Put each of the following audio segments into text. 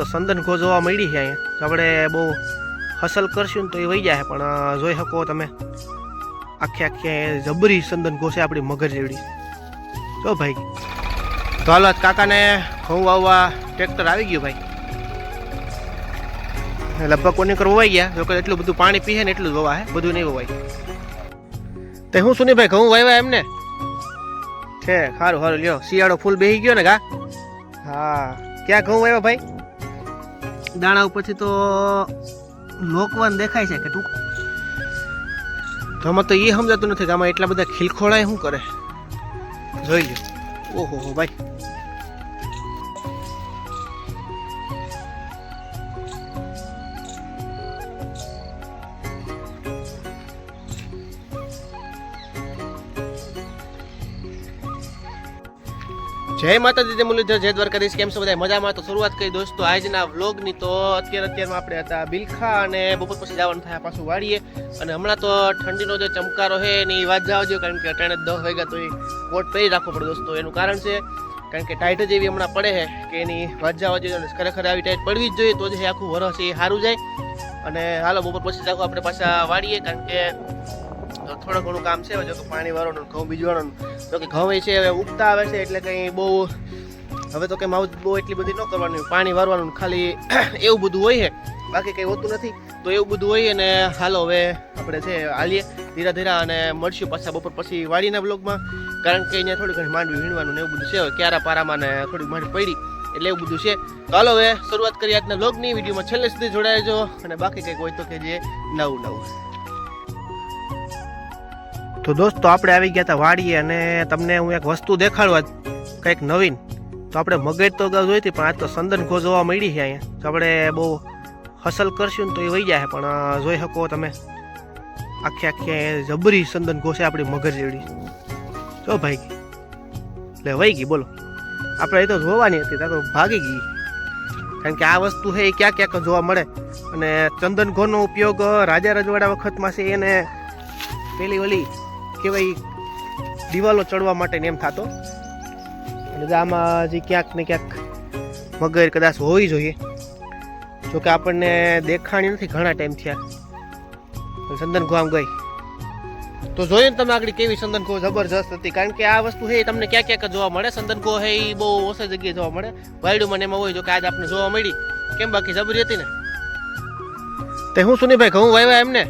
તો સંદન ઘો જોવા મળી છે અહીંયા. તો આપણે બહુ હસલ કરશું ને તો એ વહી જાય. પણ જોઈ શકો તમે. આખે આખે જબરી સંદન ઘો છે આપણી મગર જેવડી. જો ભાઈ. તો હાલો કાકાને ઘઉં વાવવા ટ્રેક્ટર આવી ગયું ભાઈ. લગભગ કોની કરવા વવાઈ ગયા? જો એટલું બધું પાણી પીએ ને એટલું જ વવા હે? બધું નહીં વવાય. તે હું સુની ભાઈ, ઘઉં વાવ્યા એમને? છે સારું સારું લ્યો. શિયાળો ફૂલ બેહી ગયો ને ગા. હા. ક્યાં ઘઉં વાવ્યા ભાઈ? દાણા ઉપરથી તો લોકવાન દેખાય છે કે ટૂંક. તો આમાં તો એ સમજાતું નથી કે આમાં એટલા બધા ખીલખોળાય શું કરે? જોઈ લો ઓહો ભાઈ. જય માતાજી, જય મુરલીધર, જય દ્વારકાધીશ, કેમ છો બધા? મજામાં તો શરૂઆત કરી દોસ્તો, આજના વ્લોગની તો અત્યારે અત્યારમાં આપણે હતા બિલખા અને બપોર પછી જવાનું થાય, પાછું વાળીએ અને હમણાં તો ઠંડીનો જે ચમકારો છે એની વાત જાવજો કારણ કે અટાણે દસ વાગ્યા તો એ કોટ પહેરી રાખવો પડે દોસ્તો, એનું કારણ છે, કારણ કે ટાઈટ જ એવી હમણાં પડે છે, કે એની વાત જવા જોઈએ ખરેખર આવી ટાઈટ પડવી જ જોઈએ, તો જ આખું વરસ એ સારું જાય. અને હાલો, બપોર પછી જાવ આપણે પાછા વાળીએ કારણ કે તો થોડું ઘણું કામ છે જો કે પાણી વાળવાનું ઘઉં બીજવાનું તો કે ઘઉં છે, હવે ઉગતા આવે છે, એટલે કંઈ બહુ હવે તો કે માઉથ બહુ એટલી બધી ન કરવાની. પાણી વારવાનું ખાલી એવું બધું હોય છે. બાકી કંઈ હોતું નથી. તો એવું બધું હોય અને હાલો હવે આપણે છે, હાલીએ ધીરા ધીરા અને મળશું પાછા બપોર પછી વાડીના બ્લોગમાં કારણ કે અહીંયા થોડી ઘણી માંડવી વીણવાનું ને એવું બધું છે ક્યારા પારામાં ને થોડી માંડવી પડી, એટલે એવું બધું છે. તો હાલો હવે શરૂઆત કરીએ આજના બ્લોગની વિડીયોમાં છેલ્લે સુધી જોડાયજો અને બાકી કંઈક હોય તો કે જે નવું નવું. તો દોસ્તો, આપણે આવી ગયા હતા વાડીએ અને તમને હું એક વસ્તુ દેખાડવા કંઈક નવીન. તો આપણે મગજ તો અગાઉ જોઈ હતી પણ આજ તો સંદન ઘો જોવા મળી છે અહીંયા. તો આપણે બહુ હસલ કરશું ને તો એ વહી જાય, પણ જોઈ શકો તમે. આખે આખે જબરી સંદન ઘો છે આપણી મગર જેવડી જો ભાઈ એટલે વહી ગઈ બોલો. આપણે એ તો જોવાની હતી, ત્યાં તો ભાગી ગઈ. કારણ કે આ વસ્તુ છે એ ક્યાં ક્યાંક જોવા મળે. અને ચંદન ઘોનો ઉપયોગ રાજા રજવાડા વખતમાં છે એને પેલી ઓલી કહેવાય દિવાલો ચડવા માટે એમ થતો. અને જો આમાં હજી ક્યાંક ને ક્યાંક મગર કદાચ હોવી જોઈએ. જોકે આપણને દેખાણી નથી, ઘણા ટાઈમ થયા. પણ સંદન ગો આમ ગઈ. તો જોયું તમે આગળ કેવી સંદન ગો જબરજસ્ત હતી. કારણ કે આ વસ્તુ છે એ તમને ક્યાં ક્યાંક જોવા મળે? સંદન ગો છે એ બહુ ઓછા જગ્યાએ જોવા મળે. વાયડુમાં મને એમાં હોય જો કે આજે આપણે જોવા મળી. કેમ બાકી જબરી હતી ને? તે હું સુનીભાઈ ઘઉં વાવ્યા એમને?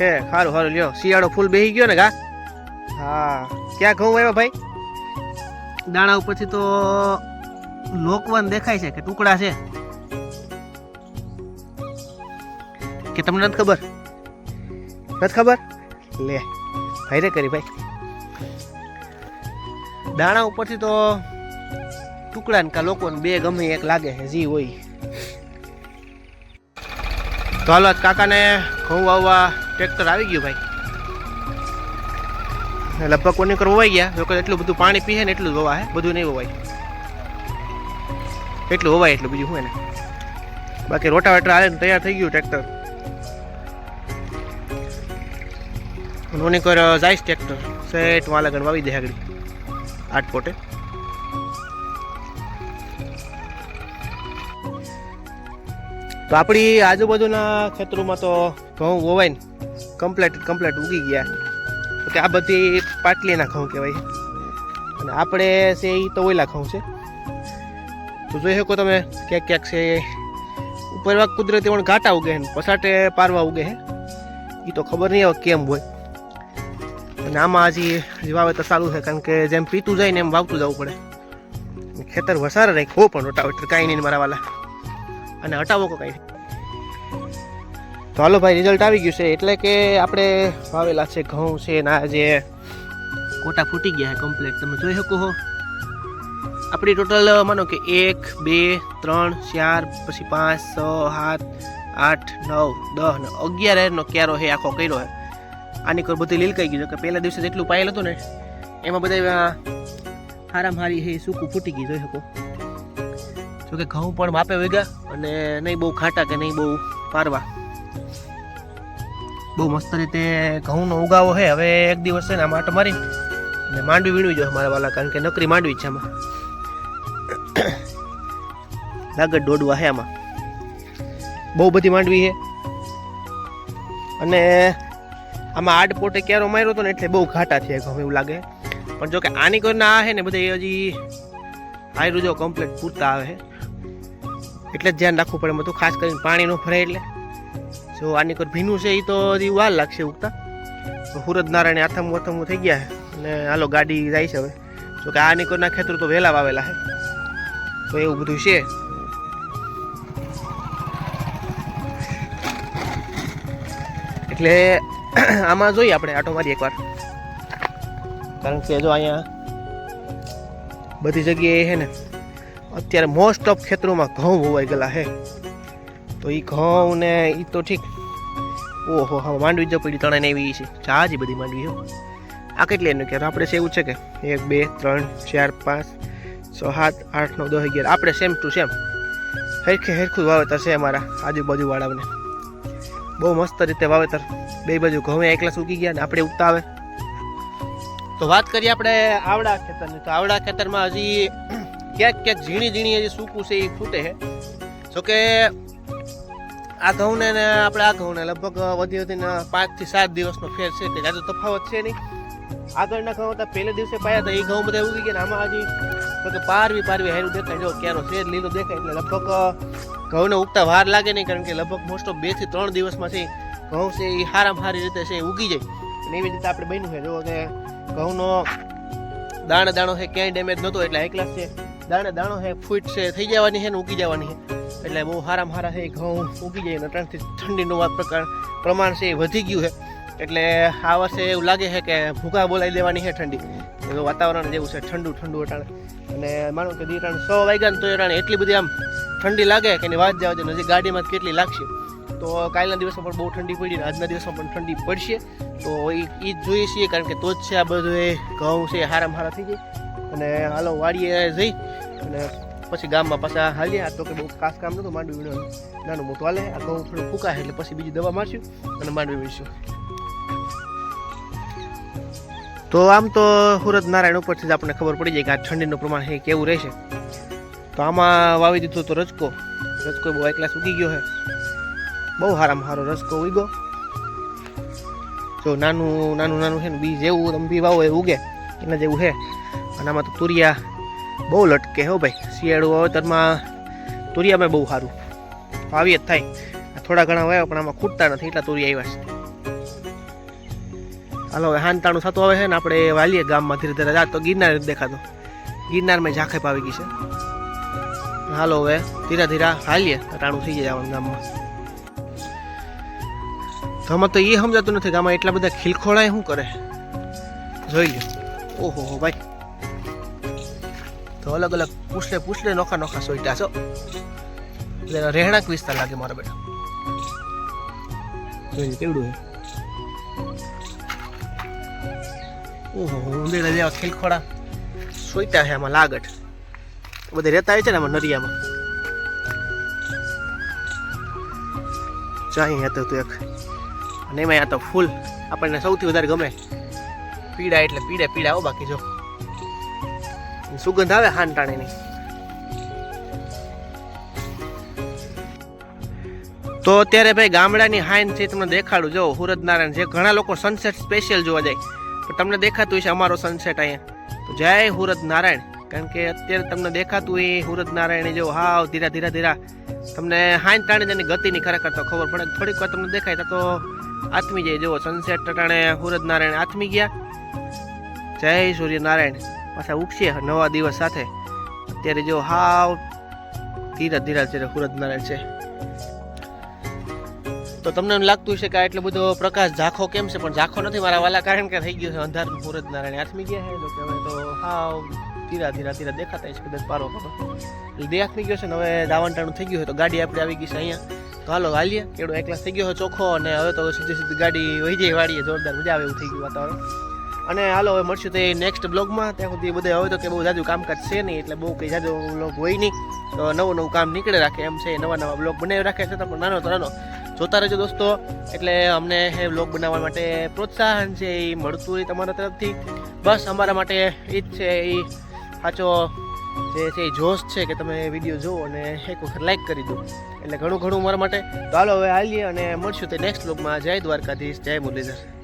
છે. સારું સારું લ્યો. શિયાળો ફૂલ બેહી ગયો ને ગા? હા. ક્યાં ઘઉં આવ્યા ભાઈ? દાણા ઉપરથી તો લોકવન દેખાય છે કે ટુકડા છે. કે તમને નથી ખબર? નથી ખબર? લે ભાઈ રે કરી ભાઈ. દાણા ઉપરથી તો ટુકડા ને કા લોકોને બે ગમે એક લાગે છે જી હોય. તો હાલો કાકાને ઘઉં વાવવા ટ્રેક્ટર આવી ગયું ભાઈ. લગભગ કોને કરવા વવાઈ ગયા? લોકો એટલું બધું પાણી પીએ ને એટલું જ વવાય, બધું નહીં વવાય. એટલું વવાય એટલું બીજું હું એને? બાકી રોટાવેટર આવે ને તૈયાર થઈ ગયું ટ્રેક્ટર. નોની કર જાય ટ્રેક્ટર. સેટ વાલા ગણ વાવી દે આગળ. આઠ તો આપણી આજુબાજુના ખેતરોમાં તો ઘઉં વવાય ને કમ્પ્લેટ કમ્પ્લેટ ઉગી ગયા. તો કે આ બધી પાટલીના ઘઉં કહેવાય. અને આપણે છે એ તો ઓયલા ઘઉં છે. તો જોઈ શકો તમે ક્યાંક ક્યાંક છે ઉપર એવા કુદરતી પણ ઘાટા ઉગે છે પસાટે પારવા ઉગે છે. એ તો ખબર નહીં આવે કેમ હોય. અને આમાં હજી વાવેતર સારું છે કારણ કે જેમ પીતું જાય ને એમ વાવતું જવું પડે. ખેતર વસારે રાખવો પણ રોટાવેટર કાંઈ નહીં મારા વાલા. અને હટાવો કો કાંઈ. તો હાલો ભાઈ રિઝલ્ટ આવી ગયું છે. એટલે કે આપણે વાવેલા છે, ઘઉં છે ના જે કોટા ફૂટી ગયા છે કમ્પ્લીટ તમે જોઈ શકો છો આપણી ટોટલ માનો કે એક, બે, ત્રણ, ચાર, પછી પાંચ, છ, સાત, આઠ, નવ, દસ ને અગિયાર એરનો ક્યારો હે આખો કર્યો હે આની કોઈ બધી લીલકાઈ ગયું કે પહેલા દિવસે જેટલું પાયેલ હતું ને, એમાં બધા હારી હે સૂકું ફૂટી ગયું, જોઈ શકો. જોકે ઘઉં પણ માપે વેગા અને નહીં બહુ ખાટા કે નહીં બહુ પારવા. બહુ મસ્ત રીતે ઘઉંનો ઉગાવો છે હવે એક દિવસ છે ને આમાં આટો મારી અને માંડવી વીણવી જોઈએ મારા વાલા, કારણ કે નકરી માંડવી છે આમાં. લાગત દોડવા છે આમાં. બહુ બધી માંડવી છે અને આમાં આડ પોટે ક્યારો માર્યો હતો ને એટલે બહુ ઘાટા થયા ઘઉં એવું લાગે. પણ જો કે આની કોરના આ છે ને બધા હજી આયરું જો કમ્પ્લીટ પૂરતા આવે છે એટલે જ ધ્યાન રાખવું પડે બધું ખાસ કરીને પાણી ન ફરે એટલે. જો આની કર ભીનું છે એ તો હજી વાર લાગશે ઉગતા. સુરત નારાયણ આથમ આથમું થઈ ગયા અને હાલો, ગાડી જાય છે હવે. જો કે આ નિકોરના ખેતર તો વહેલા વાવેલા છે. તો એવું બધું છે. એટલે આમાં જોઈએ આપણે આટો મારી એકવાર. કારણ કે જો અહીંયા બધી જગ્યાએ છે ને, અત્યારે મોસ્ટ ઓફ ખેતરોમાં ઘઉં હોવાઈ ગયેલા છે. તો એ ઘઉં ને એ તો ઠીક. ઓહો, હા, માંડવી જ પડી ત્રણે એવી છે. ચાજી બધી માંડવી હો. આ કેટલી એનું કે આપણે છે એવું છે કે? એક, બે, ત્રણ, ચાર, પાંચ, છ, સાત, આઠ, નવ, દસ, અગિયાર. આપણે સેમ ટુ સેમ. હેરખે હેરખું વાવેતર છે અમારા આજુબાજુ વાળાને બહુ મસ્ત રીતે વાવેતર. બે બાજુ ઘઉં એકલા સૂકી ગયા ને આપણે ઉગતા આવે તો વાત કરીએ આપણે આવડા ખેતરની. તો આવડા ખેતરમાં હજી ક્યાંક ક્યાંક ઝીણી ઝીણી હજી સૂકું છે એ ફૂટે છે. જોકે આ ઘઉંને ને આપણે આ ઘઉંને લગભગ વધી વધીને પાંચથી સાત દિવસનો ફેર છે કે જાજો તફાવત છે નહીં. આગળના ઘઉં હતા, પહેલે દિવસે પાયા હતા, એ ઘઉં બધા ઉગી ગયા આમાં હજી તો કે પારવી પારવી હેરું દેખાય. જો ક્યારો શેર લીલો દેખાય એટલે લગભગ ઘઉંને ઉગતા વાર લાગે નહીં, કારણ કે લગભગ મોસ્ટ ઓફ બેથી ત્રણ દિવસમાં છે ઘઉં છે એ હારામાં સારી રીતે છે ઉગી જાય. અને એવી રીતે આપણે બન્યું છે. જો કે ઘઉંનો દાણે દાણો છે, ક્યાંય ડેમેજ નહોતો, એટલે ક્લાસ છે. દાણે દાણો છે, ફૂટ છે, થઈ જવાની છે ને ઉગી જવાની છે. એટલે બહુ સારામાં સારા છે એ ઘઉં ઉગી જાય અને ત્રણથી ઠંડીનું પ્રકાર પ્રમાણ છે એ વધી ગયું છે. એટલે આ વર્ષે એવું લાગે છે કે ભૂકા બોલાવી દેવાની છે ઠંડી. એવું વાતાવરણ જેવું છે, ઠંડુ ઠંડુ અટાણે. અને માનો કે દી સો વાગ્યા ને તો અટાણે એટલી બધી આમ ઠંડી લાગે કે એની વાત જવા દે હજી ગાડીમાં કેટલી લાગશે. તો કાલના દિવસમાં પણ બહુ ઠંડી પડી આજના દિવસમાં પણ ઠંડી પડશે. તો એ એ જ જોઈએ છીએ કારણ કે તો જ છે આ બધું એ ઘઉં છે એ હારામાં હારા થઈ જાય. અને હાલો વાડીએ જઈ અને પછી ગામમાં પાછા હાલ્યા. તો કે બહુ ખાસ કામ નતું માંડવી નાનું મોટું હાલે. આ ઘઉં થોડું ફૂકાય એટલે પછી બીજી દવા મારશું અને માંડવી વીણીશું તો આમ તો સુરત નારાયણ ઉપરથી જ આપણને ખબર પડી જાય કે આ ઠંડીનું પ્રમાણ હે કેવું રહેશે. તો આમાં વાવી દીધો તો રજકો. રજકો બહુ એકલા ઉગી ગયો છે બહુ સારામાં સારો રસકો ઉગ્યો. જો નાનું નાનું નાનું છે ને બી જેવું તમે બી વાવો એ ઉગે. એના જેવું છે અને આમાં તો તુરિયા બહુ લટકે હો ભાઈ. શિયાળું વાવેતરમાં તુરિયામાં બહુ સારું. વાવી જ થાય. થોડા ઘણા વાવ્યા પણ આમાં ખૂટતા નથી, એટલા તુરિયા આવ્યા છે. હાલો, હવે હાનતાણું થતું આવે છે ને, આપણે વાલીએ ગામમાં ધીરે ધીરે જાત તો ગિરનાર દેખાતો. ગિરનારમાં ઝાંખે પાવી ગઈ છે. હાલો, હવે ધીરે ધીરે હાલીએ. ટાણું થઈ જાય જવાનું ગામમાં. આમાં તો એ સમજાતું નથી ગામમાં એટલા બધા ખીલખોળાય શું કરે? જોઈ લો ઓહો ભાઈ. તો અલગ અલગ પૂછલે પૂછલે નોખા નોખા સોઈટા છો. એટલે રહેણાંક વિસ્તાર લાગે મારા બેટા. જોઈ કેવડું ઓહો ઉંદેડા જેવા ખીલખોડા સોઈટા છે આમાં લાગટ બધે રહેતા હોય છે ને આમાં નરિયામાં. ચાહી હતું તું એક. અને એમાં આ તો ફૂલ. આપણને સૌથી વધારે ગમે. પીડા એટલે પીડે પીડા આવો બાકી જો. સુગંધ આવે હાનટાણીની તો અત્યારે ભાઈ ગામડાની હાઈન છે તમને દેખાડું. જો સુરત નારાયણ જે ઘણા લોકો સનસેટ સ્પેશિયલ જોવા જાય. તો તમને દેખાતું છે અમારો સનસેટ અહીંયા. તો જય સુરત નારાયણ કારણ કે અત્યારે તમને દેખાતું હોય સુરત નારાયણ જો, હાવ ધીરા ધીરા ધીરા. તમને હાઈન ટાણે તેની ગતિની ખરેખર તો ખબર પડે. થોડીક વાર તમને દેખાય તો આથમી જાય. જુઓ સનસેટ ટાણે સુરત નારાયણ આથમી ગયા. જય સૂર્ય નારાયણ પાછા ઉગશે નવા દિવસ સાથે. અત્યારે જો હાવ ધીરા ધીરા અત્યારે સુરત છે. તો તમને એમ લાગતું હશે કે આ એટલો બધો પ્રકાશ ઝાંખો કેમ છે? પણ ઝાંખો નથી મારા વાલા, કારણ કે થઈ ગયું છે અંધારું સુરત નારાયણ. આથમી ગયા છે તો હવે તો હાવ ધીરા ધીરા ધીરા દેખાતા છે કદાચ પારો કરો એટલે દેખાઈ ગયો છે ને હવે દાવાંટાણું થઈ ગયું છે તો ગાડી આપણે આવી ગઈ છે અહીંયા. તો હાલો હાલીએ. કેડો એકલા થઈ ગયો છે ચોખ્ખો અને હવે તો સીધી સીધી ગાડી વહી જાય વાળીએ જોરદાર મજા આવે એવું થઈ ગયું વાતાવરણ. અને હાલો, હવે મળશું તે નેક્સ્ટ બ્લોગમાં ત્યાં સુધી બધે હવે તો કે બહુ જાજુ કામકાજ છે નહીં, એટલે બહુ કંઈ જાજુ બ્લોગ હોય નહીં. તો નવું નવું કામ નીકળે રાખે, એમ છે, નવા નવા બ્લોગ બનાવી રાખે છે તમને નાનો તો નાનો. જોતા રહેજો દોસ્તો, એટલે અમને એ બ્લોગ બનાવવા માટે પ્રોત્સાહન છે, એ મળતું હોય તમારા તરફથી. બસ અમારા માટે એ જ છે એ સાચો જે છે એ જોશ છે કે તમે વીડિયો જુઓ અને એક વખત લાઈક કરી દો. એટલે ઘણું ઘણું મારા માટે. તો હાલો, હવે હાલીએ અને મળશું તે નેક્સ્ટ બ્લોગમાં જય દ્વારકાધીશ, જય મુરલીધર.